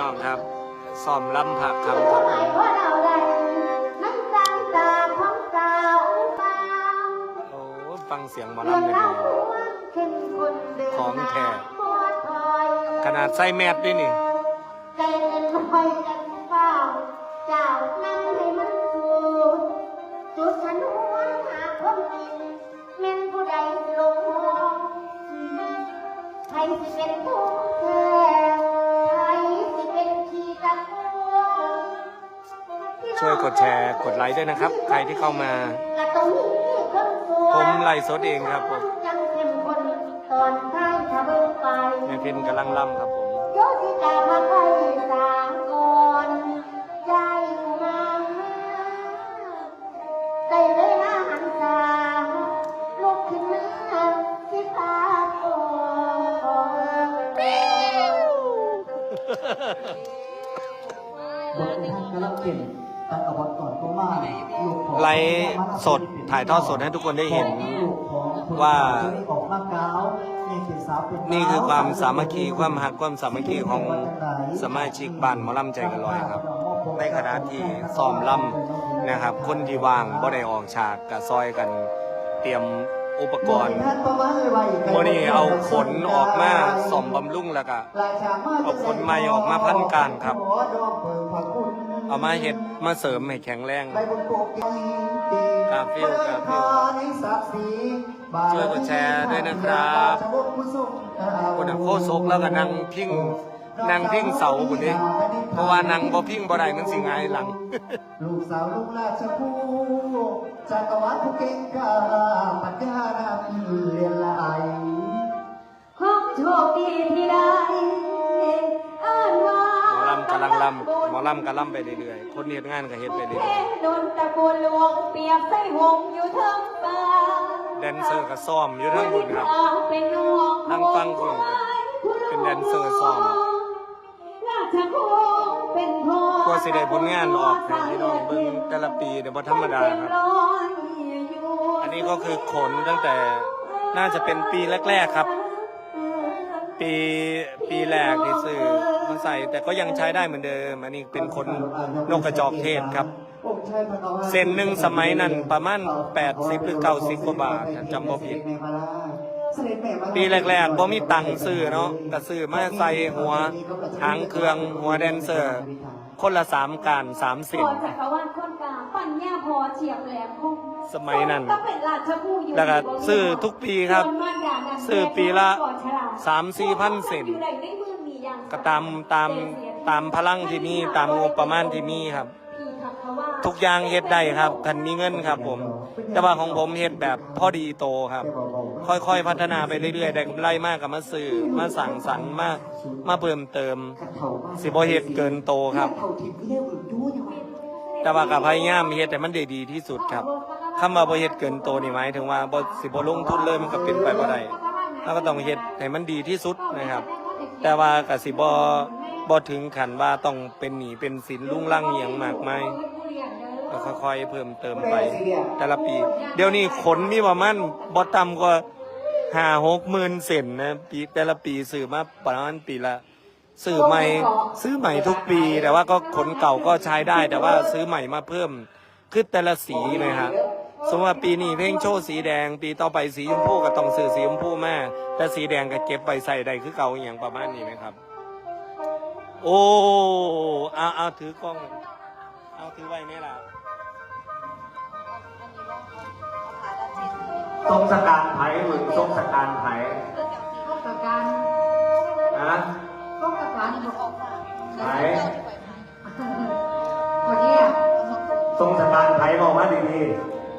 ซ้อมลำผักคำครับผมเพราะเราได้มันสร้างตาของสาวเปล่าโอ้ฟังเสียงหมอเรื่องลำเลยราดีวเข้มข้นเดินของแท้ปวดถอยขนาดใส่แมสด้วยนี่ ช่วยกดแชร์กดไลค์ด้วยนะครับ ใครที่เข้ามากะตรงนี้คนสวยผมไล่สดเองครับผมยังเข้มข้นตอนท้ายถ้าเบิ่งไปแม่พินกำลังลำครับผมโยธิกามาไปสามก่อนใจมาได้เวลาหันตาลุกขึ้นมาสิพาก่อนบทเป็นทางกระเก็น ตัดเอาบทก่อนก็มาลูกของไลฟ์สดถ่ายทอดสดให้ทุกคนได้เห็นว่า นี่คือความสามัคคีความหักความสามัคคีของสมาชิกบ้านหมอลำใจกันลอยครับ ในขณะที่ซ้อมลำนะครับ คนที่วางบ่ได้ออกฉากกับซอยกันเตรียม อุปกรณ์วันนี้เอาขนออกมาสอมบำรุงแล้วก็เอาขนไม้ออกมาพันการครับ เอามาเห็ดมาเสริมให้แข็งแรงกาฟิลกาฟิลช่วยกดแชร์ด้วยนะครับคนโคศกแล้วก็นั่งพิง นั่งพิงเสาบุนี้เพราะว่านั่งบ่พิงบ่ได้มันสิหงายหลัง ลูกสาวลูกราชผู้จักรวรรดิผู้เก่งกาปัญญานำเรียนไหลขอโชคดีที่ได้อ่านว่าหมอลำกำลังลำหมอลำกำลังไปเรื่อยๆคนเฮ็ดงานก็เฮ็ดไปเรื่อยโดนตะโกนหลวงเปรียบใส่หงอยู่เทิงฟ้าๆแดนเซอร์ก็ซ้อมอยู่ทั้งบุญครับเป็นน้องนั่งฟังคนเป็นแดนเซอร์ซ้อม กว่าสิได้ผลงานออกให้พี่น้องเบิ่งแต่ละปีเนี่ยบ่ธรรมดาครับ อันนี้ก็คือขนตั้งแต่น่าจะเป็นปีแรก ๆครับ ปีปีแรกที่ซื้อมาใส่แต่ก็ยังใช้ได้เหมือนเดิม อันนี้เป็นขนนกกระจอกเทศครับ เส้นหนึ่งสมัยนั้นประมาณ 80 หรือ 90 กว่าบาทจำบ่ผิด ปีแรกๆบ่มีตังค์ซื้อเนาะก็ซื้อมาใส่หัวหางเครื่องหัวแดนเซอร์ คนละสามการสามพสิบอจักรวาลคนกลางปัญญาพอเฉียบแหลมคมสมัยนั้น ก็เป็นราชผู้อยู่แล้วก็ซื้อทุกปีครับ ส่วนมากอย่างนั้นซื้อปีละก่อนฉลาดสามสี่พันเซนอยู่ในในเมืองมีอย่าง ก็ตามตามตามพลังที่มีตามงบประมาณที่มีครับพี่ขับเขาว่า ทุกอย่างเฮ็ดได้ครับคันมีเงินครับ ผม แต่ว่าของผมเฮ็ดแบบพอดีโตครับ ค่อยๆพัฒนาไปเรื่อยๆได้กำไรมากกับมาซื้อมาสั่งสรรค์มามาเพิ่มเติม สิบ่เฮ็ดเกินโตครับ แต่ว่ากับพยายามเฮ็ดแต่มันได้ดีที่สุดครับคำว่าบ่เฮ็ดเกินโตนี่หมายถึงว่าบ่สิบ่ลงทุนเลยมันก็เป็นไปบ่ได้เราก็ต้องเฮ็ดให้มันดีที่สุดนะครับ แต่ว่าก็สิบ่ บ่ถึงขันว่าต้องเป็นหนีเป็นสินลุงลังอหย่างมากมายก็ค่อยๆเพิ่มเติมไป แต่ละปี เดี๋ยวนี้ขนมีประมาณบ่ต่ำกว่าห้าหกหมื่นเซนนะปีแต่ละปีซื้อมาประมาณปีละซื้อใหม่ซื้อใหม่ทุกปี แต่ว่าก็ขนเก่าก็ใช้ได้ แต่ว่าซื้อใหม่มาเพิ่มคือแต่ละสีนะฮะสมมติว่าปีนี้เพลงโชว์สีแดง ปีต่อไปสีชมพูก็ต้องซื้อสีชมพูมาแต่สีแดงก็เก็บไปใส่ได้คือเก่าอย่างประมาณนี้นะครับ โอ้เอาเอาถือกล้อง เอาถือไว้เนี่ยล่ะทรงสการไผ่หรือทรงสการไผ่พวกกับการนะพวกกับการบอกไผ่วันนี้ทรงสการไผ่บอกมาดี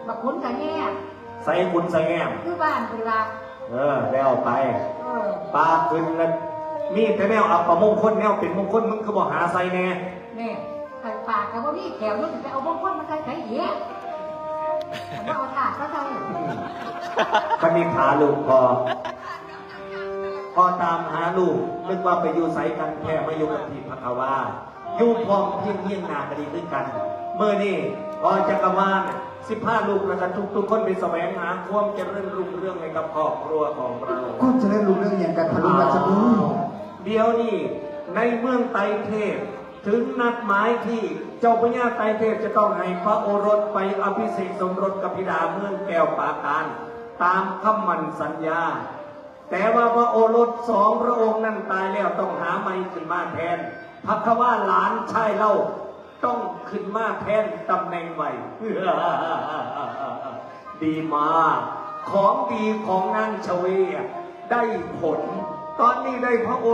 บักคุ้นกันเนี่ยๆใส่คุณใส่แง้มคือบ้านเป็นรักเออแล้วไปเออปลาขึ้นแล้ว มีแต่แนวอัปมงคลแนวเป็นมงคลมึงคือบอกหาใส่แน่เนี่ยใส่ปากแต่ว่านี่แขวนี่ไปเอาบางคนมาใส่ไข่เหี้ยแต่ว่าเอาถาดก็ใส่คณิฐาลูกพอพอตามหาลูกนึกว่าไปอยู่ไสกันแค่มาอยู่กับทีพักวาอยู่พร้อมเพียงเพียงหน้ากันดีด้วยกันเมื่อนี่พอจักรวาลสิบห้าลูกแล้วกันทุกทุกๆคนไปแสวงหาความเจริญรุ่งเรืองให้กับครอบครัวของเราก็จะได้รู้เรื่องอย่างกันทะลุราชบุรี เดี๋ยวนี้ในเมืองไตรเทพ ถึงนัดหมายที่เจ้าพญาไตรเทพจะต้องให้พระโอรสไปอภิเษกสมรสกับธิดาเมืองแก้วปาการตามคำมันสัญญา แต่ว่าพระโอรสสองพระองค์นั้นตายแล้วต้องหาไม่ขึ้นมาแทนพักว่าหลานชายเล่าต้องขึ้นมาแทนตำแหน่งใหม่ดีมากของดีของนางชเวได้ผล ตอนนี้ได้พระโอ